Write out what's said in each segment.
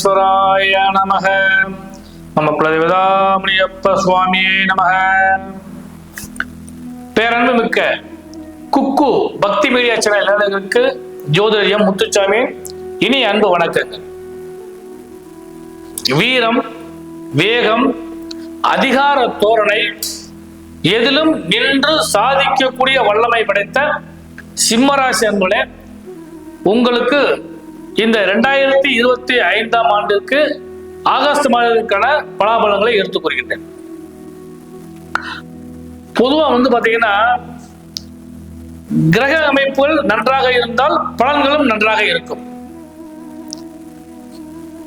விக்னேஸ்வராய நமக. நம்ம குலதேவதாமணியப்ப சுவாமியே நமக. பேரன்பு மிக்க குக்கு பக்தி மீடியா சேனல் நேயர்களுக்கு ஜோதிடம் முத்துச்சாமி இனி அன்பு வணக்கங்கள். வீரம் வேகம் அதிகார தோரணை எதிலும் நின்று சாதிக்கக்கூடிய வல்லமை படைத்த சிம்மராசி அன்புகளே உங்களுக்கு இந்த ரெண்டாயிரத்தி இருபத்தி ஐந்தாம் ஆண்டிற்கு ஆகஸ்ட் மாதத்திற்கான பலாபலங்களை எடுத்துக் கூறுகின்றேன். பொதுவா வந்து பாத்தீங்கன்னா கிரக அமைப்புகள் நன்றாக இருந்தால் பலன்களும் நன்றாக இருக்கும்.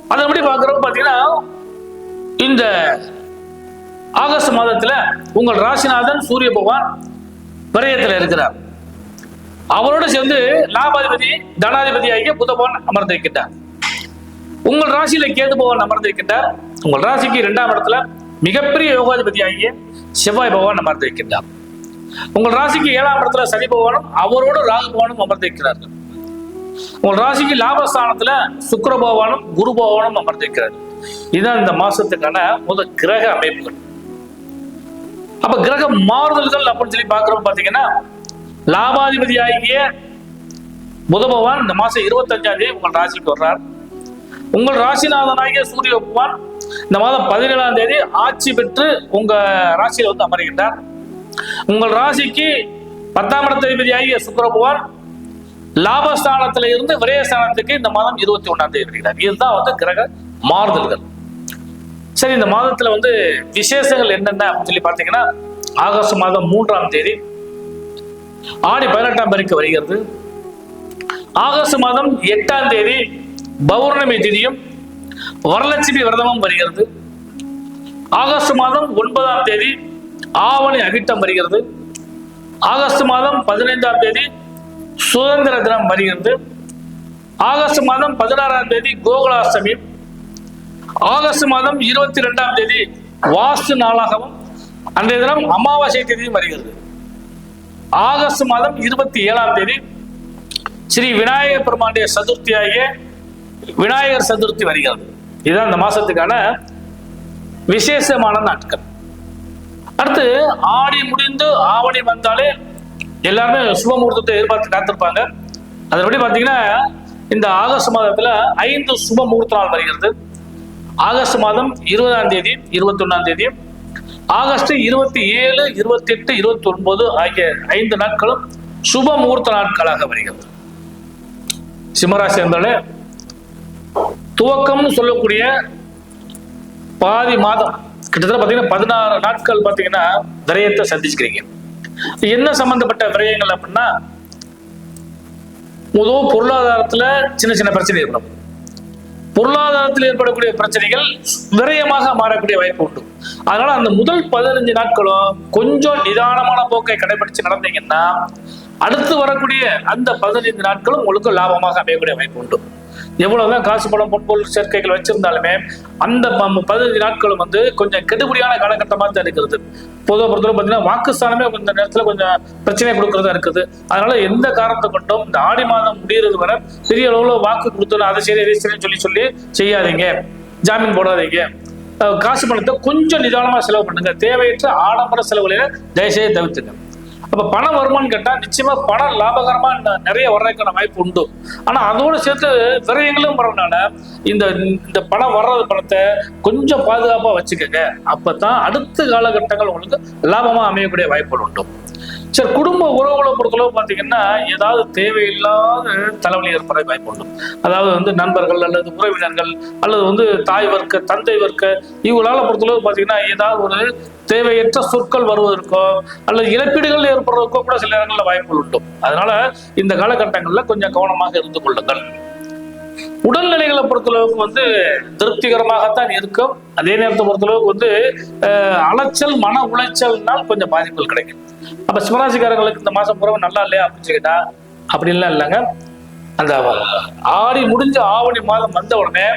அதன்படி பார்க்கிறோம் பாத்தீங்கன்னா இந்த ஆகஸ்ட் மாதத்துல உங்கள் ராசிநாதன் சூரிய பகவான் விரயத்தில் இருக்கிறார். அவரோடு சேர்ந்து லாபாதிபதி தனாதிபதி ஆகிய புதபவன் பகவான் அமர்ந்திருக்கின்றார். உங்கள் ராசியில கேது பகவான் அமர்ந்திருக்கின்றார். உங்கள் ராசிக்கு இரண்டாம் இடத்துல மிகப்பெரிய யோகாதிபதி ஆகிய செவ்வாய் பகவான் அமர்ந்திருக்கின்றார். உங்கள் ராசிக்கு ஏழாம் இடத்துல சனி பகவானும் அவரோடு ராகு பகவானும் அமர்ந்திருக்கிறார்கள். உங்கள் ராசிக்கு லாபஸ்தானத்துல சுக்கர பகவானும் குரு பகவானும் அமர்ந்திருக்கிறார் இதுதான் இந்த மாசத்துக்கான முதல் கிரக அமைப்புகள். அப்ப கிரக மாறுதல்கள் அப்படின்னு சொல்லி பார்க்கிறோம் பாத்தீங்கன்னா லாபாதிபதி ஆகிய புத பகவான் இந்த மாசம் இருபத்தஞ்சாம் தேதி உங்கள் ராசிக்கு வர்றார். உங்கள் ராசிநாதனாகிய சூரிய பகவான் இந்த மாதம் பதினேழாம் தேதி ஆட்சி பெற்று உங்க ராசியில வந்து அமர்கின்றார். உங்கள் ராசிக்கு பத்தாம் இடத்ததிபதி ஆகிய சுக்கிர பகவான் லாபஸ்தானத்துல இருந்து விரயஸ்தானத்துக்கு இந்த மாதம் இருபத்தி ஒன்றாம் தேதி வருகிறார். இதுதான் வந்து கிரக மாறுதல்கள். சரி இந்த மாதத்துல வந்து விசேஷங்கள் என்னென்ன அப்படின்னு சொல்லி பார்த்தீங்கன்னா ஆகஸ்ட் மாதம் மூன்றாம் தேதி ஆடி பதினெட்டாம் பேருக்கு வருகிறது. ஆகஸ்ட் மாதம் எட்டாம் தேதி பௌர்ணமி திதியும் வரலட்சுமி விரதமும் வருகிறது. ஆகஸ்ட் மாதம் ஒன்பதாம் தேதி ஆவணி அகிட்டம் வருகிறது. ஆகஸ்ட் மாதம் பதினைந்தாம் தேதி சுதந்திர தினம் வருகிறது. ஆகஸ்ட் மாதம் பதினாறாம் தேதி கோகுலாஷ்டமி. ஆகஸ்ட் மாதம் இருபத்தி ரெண்டாம் தேதி வாஸ்து நாளாகவும் அன்றைய தினம் அமாவாசை தேதியும் வருகிறது. ஆகஸ்ட் மாதம் இருபத்தி ஏழாம் தேதி ஸ்ரீ விநாயகர் பெருமானுடைய சதுர்த்தியாகிய விநாயகர் சதுர்த்தி வருகிறது. இதுதான் இந்த மாசத்துக்கான விசேஷமான நாட்கள். அடுத்து ஆடி முடிந்து ஆவணி வந்தாலே எல்லாருமே சுபமுகூர்த்தத்தை எதிர்பார்த்து காத்திருப்பாங்க. அதன்படி பார்த்தீங்கன்னா இந்த ஆகஸ்ட் மாதத்துல ஐந்து சுப முகூர்த்த நாள் வருகிறது. ஆகஸ்ட் மாதம் இருபதாம் தேதி இருபத்தி ஒன்னாம் தேதி ஆகஸ்ட் இருபத்தி ஏழு இருபத்தி எட்டு இருபத்தி ஒன்பது ஆகிய ஐந்து நாட்களும் சுப முகூர்த்த நாட்களாக வருகிறது. சிம்மராசி என்றாலே துவக்கம்னு சொல்லக்கூடிய பாதி மாதம் கிட்டத்தட்ட பார்த்தீங்கன்னா பதினாறு நாட்கள் பார்த்தீங்கன்னா விரயத்தை சந்திச்சுக்கிறீங்க. என்ன சம்பந்தப்பட்ட விரயங்கள் அப்படின்னா முதல் பொருளாதாரத்துல சின்ன சின்ன பிரச்சனை இருக்கணும் பொருளாதாரத்தில் ஏற்படக்கூடிய பிரச்சனைகள் விரயமாக மாறக்கூடிய வாய்ப்பு உண்டு. அதனால அந்த முதல் பதினஞ்சு நாட்களும் கொஞ்சம் நிதானமான போக்கை கடைபிடிச்சு நடந்தீங்கன்னா அடுத்து வரக்கூடிய அந்த பதினைந்து நாட்களும் உங்களுக்கு லாபமாக அமையக்கூடிய வாய்ப்பு உண்டு. எவ்வளவுதான் காசு பணம் பொன்பொருள் சேர்க்கைகள் வச்சிருந்தாலுமே அந்த பதினஞ்சு நாட்களும் வந்து கொஞ்சம் கெடுபடியான காலகட்டமாக தான் இருக்கிறது. பொதுவாக பொறுத்தவரை பார்த்தீங்கன்னா வாக்குஸ்தானமே இந்த நேரத்தில் கொஞ்சம் பிரச்சனை கொடுக்கறதா இருக்குது. அதனால எந்த காரணத்தை கொண்டும் இந்த ஆடி மாதம் முடியறது வரை பெரிய அளவில் வாக்கு கொடுத்து அதை சரி இதை சரி சொல்லி சொல்லி செய்யாதீங்க. ஜாமீன் போடாதீங்க. காசு பணத்தை கொஞ்சம் நிதானமா செலவு பண்ணுங்க. தேவையற்ற ஆடம்பர செலவுகளை தயவுசெய்து தவிர்த்துங்க அப்ப பணம் வருமானு கேட்டா நிச்சயமா பணம் லாபகரமா நிறைய வர்றதுக்கான வாய்ப்பு உண்டு. ஆனா அதோட சேர்த்து விரயங்களும் வரனால இந்த இந்த பணம் வர்றது பணத்தை கொஞ்சம் பாதுகாப்பா வச்சுக்கோங்க. அப்பதான் அடுத்த காலகட்டங்கள் உங்களுக்கு லாபமா அமையக்கூடிய வாய்ப்புகள் உண்டு. சரி குடும்ப உறவுகளை பொறுத்தளவு பார்த்தீங்கன்னா ஏதாவது தேவையில்லாத தலைவலி ஏற்பட வாய்ப்பு உண்டு. அதாவது வந்து நண்பர்கள் அல்லது உறவினர்கள் அல்லது வந்து தாய் வர்க்க தந்தை வர்க்க இவங்களால பொறுத்தளவு பார்த்தீங்கன்னா ஏதாவது ஒரு தேவையற்ற சொற்கள் வருவதற்கோ அல்லது இழப்பீடுகள் ஏற்படுறதுக்கோ கூட சில நேரங்களில் வாய்ப்புகள் உண்டு. அதனால இந்த காலகட்டங்களில் கொஞ்சம் கவனமாக இருந்து கொள்ளுங்கள். உடல்நிலைகளை பொறுத்தளவுக்கு வந்து திருப்திகரமாகத்தான் இருக்கும். அதே நேரத்தை பொறுத்தளவுக்கு வந்து அலைச்சல் மன உளைச்சல்னால் கொஞ்சம் பாதிப்புகள் கிடைக்கும். அப்ப சிவராசிக்காரங்களுக்கு இந்த மாசம் புறவு நல்லா இல்லையா அப்படின்னு சொல்லிட்டா அப்படின்லாம் இல்லைங்க. அந்த ஆடி முடிஞ்ச ஆவணி மாதம் வந்த உடனே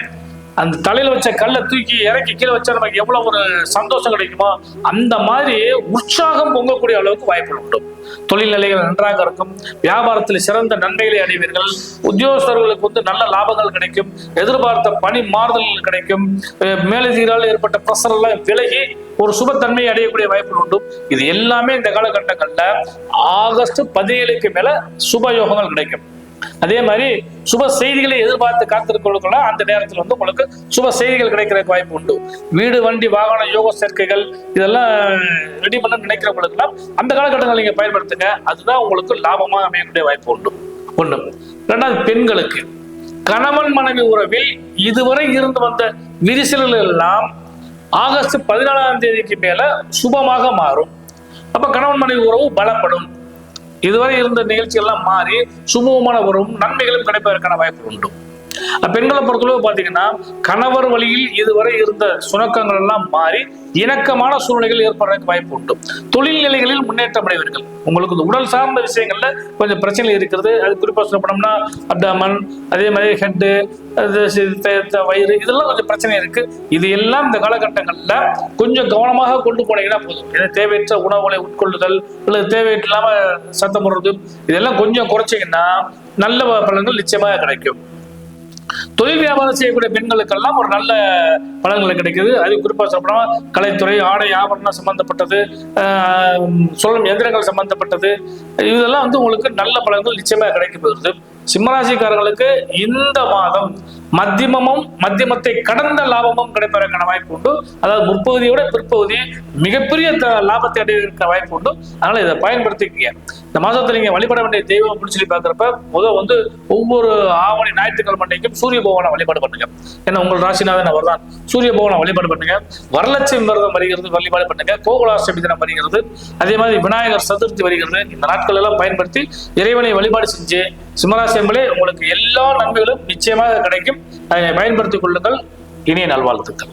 அந்த தலையில வச்ச கல்லை தூக்கி இறக்கி கீழே வச்சா நமக்கு எவ்வளவு ஒரு சந்தோஷம் கிடைக்குமோ அந்த மாதிரி உற்சாகம் பொங்கக்கூடிய அளவுக்கு வாய்ப்புகள் உண்டு. தொழில் நிலைகள் நன்றாக இருக்கும். வியாபாரத்தில் சிறந்த நன்மைகளை அடைவீர்கள். உத்தியோகஸ்தர்களுக்கு வந்து நல்ல லாபங்கள் கிடைக்கும். எதிர்பார்த்த பணி மாறுதல்கள் கிடைக்கும். அஹ் ஏற்பட்ட பிரஷர் எல்லாம் விலகி ஒரு சுபத்தன்மையை அடையக்கூடிய வாய்ப்புகள் உண்டு. இது எல்லாமே இந்த காலகட்டங்களில் ஆகஸ்ட் பதினேழுக்கு மேல சுபயோகங்கள் கிடைக்கும். அதே மாதிரி சுப செய்திகளை எதிர்பார்த்து காத்திருக்கவங்களுக்குள்ள அந்த நேரத்தில் வந்து உங்களுக்கு சுப செய்திகள் கிடைக்கிறதுக்கு வாய்ப்பு உண்டு. வீடு வண்டி வாகன யோக சேர்க்கைகள் இதெல்லாம் ரெடி பண்ண நினைக்கிறவங்களுக்குலாம் அந்த காலகட்டங்கள் நீங்க பயன்படுத்துங்க. அதுதான் உங்களுக்கு லாபமாக அமையக்கூடிய வாய்ப்பு உண்டு. ஒண்ணு. ரெண்டாவது பெண்களுக்கு கணவன் மனைவி உறவில் இதுவரை இருந்து வந்த விரிசல்கள் எல்லாம் ஆகஸ்ட் பதினாலாம் தேதிக்கு மேல சுபமாக மாறும். அப்ப கணவன் மனைவி உறவு பலப்படும். இதுவரை இருந்த நிகழ்ச்சிகள்லாம் மாறி சுமூகமான உறவும் நன்மைகளும் கிடைப்பதற்கான வாய்ப்பு உண்டு. பெண்களை பொறுத்தளவு பார்த்தீங்கன்னா கணவர் வழியில் இதுவரை இருந்த சுணக்கங்கள் எல்லாம் மாறி இணக்கமான சூழ்நிலைகள் ஏற்படுறதுக்கு வாய்ப்பு உண்டு. தொழில் நிலைகளில் முன்னேற்றம் அடைவீர்கள். உங்களுக்கு இந்த உடல் சார்ந்த விஷயங்கள்ல கொஞ்சம் பிரச்சனை இருக்கிறது. அது குறிப்பா சொல்ல போனோம்னா அப்டாமன் அதே மாதிரி ஹெட்டு வயிறு இதெல்லாம் கொஞ்சம் பிரச்சனை இருக்கு. இது எல்லாம் இந்த காலகட்டங்கள்ல கொஞ்சம் கவனமாக கொண்டு போனீங்கன்னா போதும். ஏன்னா தேவையற்ற உணவுகளை உட்கொள்ளுதல் அல்லது தேவையில்லாம சத்தம் போடுறது இதெல்லாம் கொஞ்சம் குறைச்சிங்கன்னா நல்ல பலன்கள் நிச்சயமாக கிடைக்கும். தொழில் வியாபாரம் செய்யக்கூடிய பெண்களுக்கெல்லாம் ஒரு நல்ல பலன்களை கிடைக்குது. அது குறிப்பாக சொல்லப்போனா கலைத்துறை ஆடை ஆபரணம் சம்பந்தப்பட்டது சொல்லும் எந்திரங்கள் சம்பந்தப்பட்டது. இதெல்லாம் வந்து உங்களுக்கு நல்ல பலன்கள் நிச்சயமாக கிடைக்கப்படுது சிம்மராசிக்காரர்களுக்கு இந்த மாதம் மத்தியமமும் மத்தியமத்தை கடந்த லாபமும் கிடைப்பதற்கான வாய்ப்பு உண்டு. அதாவது முற்பகுதியோட பிற்பகுதி மிகப்பெரிய த- லாபத்தை அடைவதற்கான வாய்ப்பு உண்டு. அதனால இதை பயன்படுத்திக்கங்க. இந்த மாதத்துல நீங்கள் வழிபட வேண்டிய தெய்வம் அப்படின்னு சொல்லி பார்க்குறப்ப முதல் வந்து ஒவ்வொரு ஆவணி ஞாயிற்றுக்கிழமை அன்றைக்கும் சூரிய பகவானை வழிபாடு பண்ணுங்க. ஏன்னா உங்கள் ராசிநாதன் அவர் தான். சூரிய பகவானை வழிபாடு பண்ணுங்க. வரலட்சுமி விரதம் வருகிறது வழிபாடு பண்ணுங்க. கோகுலாஷ்டமி தினம் வருகிறது. அதே மாதிரி விநாயகர் சதுர்த்தி வருகிறது. இந்த நாட்கள் எல்லாம் பயன்படுத்தி இறைவனை வழிபாடு செஞ்சு சிம்மராசி உங்களுக்கு எல்லா நன்மைகளும் நிச்சயமாக கிடைக்கும். அதை பயன்படுத்திக் கொள்ளுங்கள். இனிய நல்வாழ்த்துக்கள்.